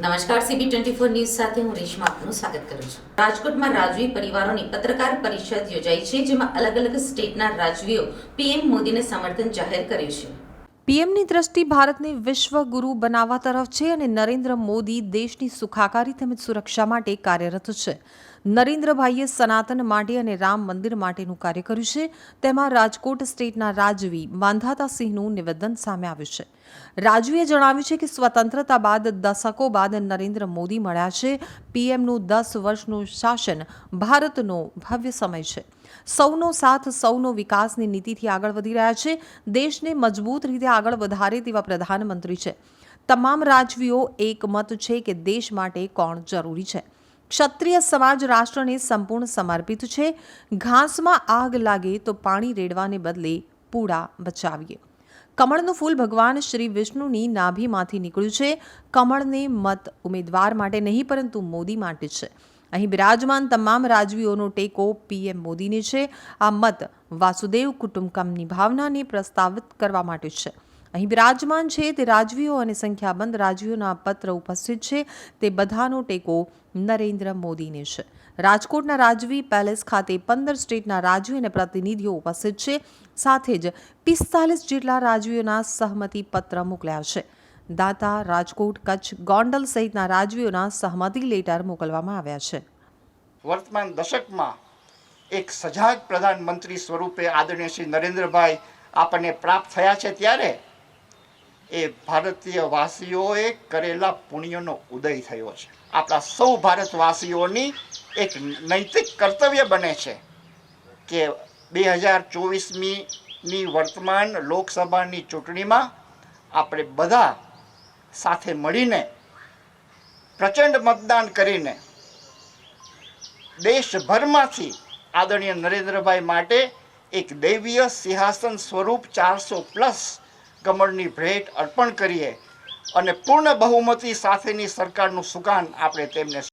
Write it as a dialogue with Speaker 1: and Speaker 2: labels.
Speaker 1: નમસ્કાર CB twenty four news સાથે હું રેશમા આપનું સ્વાગત કરું છું. રાજકોટમાં રાજવી પરિવારોની પત્રકાર પરિષદ યોજાઈ છે, જેમાં અલગ અલગ સ્ટેટના રાજવીઓ પીએમ મોદીને સમર્થન જાહેર કર્યું છે.
Speaker 2: પીએમની દ્રષ્ટિ ભારતને વિશ્વ ગુરુ બનાવવા તરફ છે અને નરેન્દ્ર મોદી દેશની સુખાકારી તેમજ સુરક્ષા માટે કાર્યરત છે. નરેન્દ્રભાઈએ સનાતન માટે અને રામ મંદિર માટેનું કાર્ય કર્યું છે. તેમાં રાજકોટ સ્ટેટના રાજવી માંધાતાસિંહનું નિવેદન સામે આવ્યું છે. રાજવીએ જણાવ્યું છે કે સ્વતંત્રતા બાદ દશકો બાદ નરેન્દ્ર મોદી મળ્યા છે. પીએમનું દસ વર્ષનું શાસન ભારતનો ભવ્ય સમય છે. સૌનો સાથ, સૌનો વિકાસની નીતિથી આગળ વધી રહ્યા છે. દેશને મજબૂત રીતે આગળ વધારે તેવા પ્રધાનમંત્રી છે. તમામ રાજવીઓ એકમત છે કે દેશ માટે કોણ જરૂરી છે. ક્ષત્રિય સમાજ રાષ્ટ્રને સંપૂર્ણ સમર્પિત છે. ઘાસમાં આગ લાગે તો પાણી રેડવાને બદલે પૂડા બચાવીએ. કમળનું ફૂલ ભગવાન શ્રી વિષ્ણુની નાભીમાંથી નીકળ્યું છે. કમળને મત ઉમેદવાર માટે નહીં, પરંતુ મોદી માટે છે. અહીં બિરાજમાન તમામ રાજવીઓનો ટેકો પીએમ મોદીને છે. આ મત વાસુદેવ કુટુંબકમની ભાવનાને પ્રસ્તાવિત કરવા માટે છે. અહીં બિરાજમાન છે તે રાજવીઓ અને સંખ્યાબંધ રાજવીઓના પત્ર ઉપસ્થિત છે. તે બધાનો ટેકો નરેન્દ્ર મોદીને છે. રાજકોટના રાજવી પેલેસ ખાતે પંદર સ્ટેટના રાજવી અને પ્રતિનિધિઓ ઉપસ્થિત છે. સાથે જ પિસ્તાલીસ જેટલા રાજવીઓના સહમતિ પત્ર મોકલ્યા છે. દાતા, રાજકોટ, કચ્છ, ગોંડલ સહિતના રાજવીઓના સહમતી લેટર મોકલવામાં આવ્યા છે.
Speaker 3: વર્તમાન દશકમાં એક સજાગ પ્રધાનમંત્રી સ્વરૂપે આદરણીય શ્રી નરેન્દ્રભાઈ આપણને પ્રાપ્ત થયા છે ત્યારે એ ભારતીય વાસીઓએ કરેલા પુણ્યનો ઉદય થયો છે. આપણા સૌ ભારતવાસીઓની એક નૈતિક કર્તવ્ય બને છે કે બે હજાર ચોવીસમીની વર્તમાન લોકસભાની ચૂંટણીમાં આપણે બધા સાથે મળીને પ્રચંડ મતદાન કરીને દેશભરમાંથી આદરણીય નરેન્દ્રભાઈ માટે એક દૈવીય સિંહાસન સ્વરૂપ ચારસો પ્લસ કમળની ભેટ અર્પણ કરીએ અને પૂર્ણ બહુમતી સાથેની સરકારનું સુકાન આપણે તેમને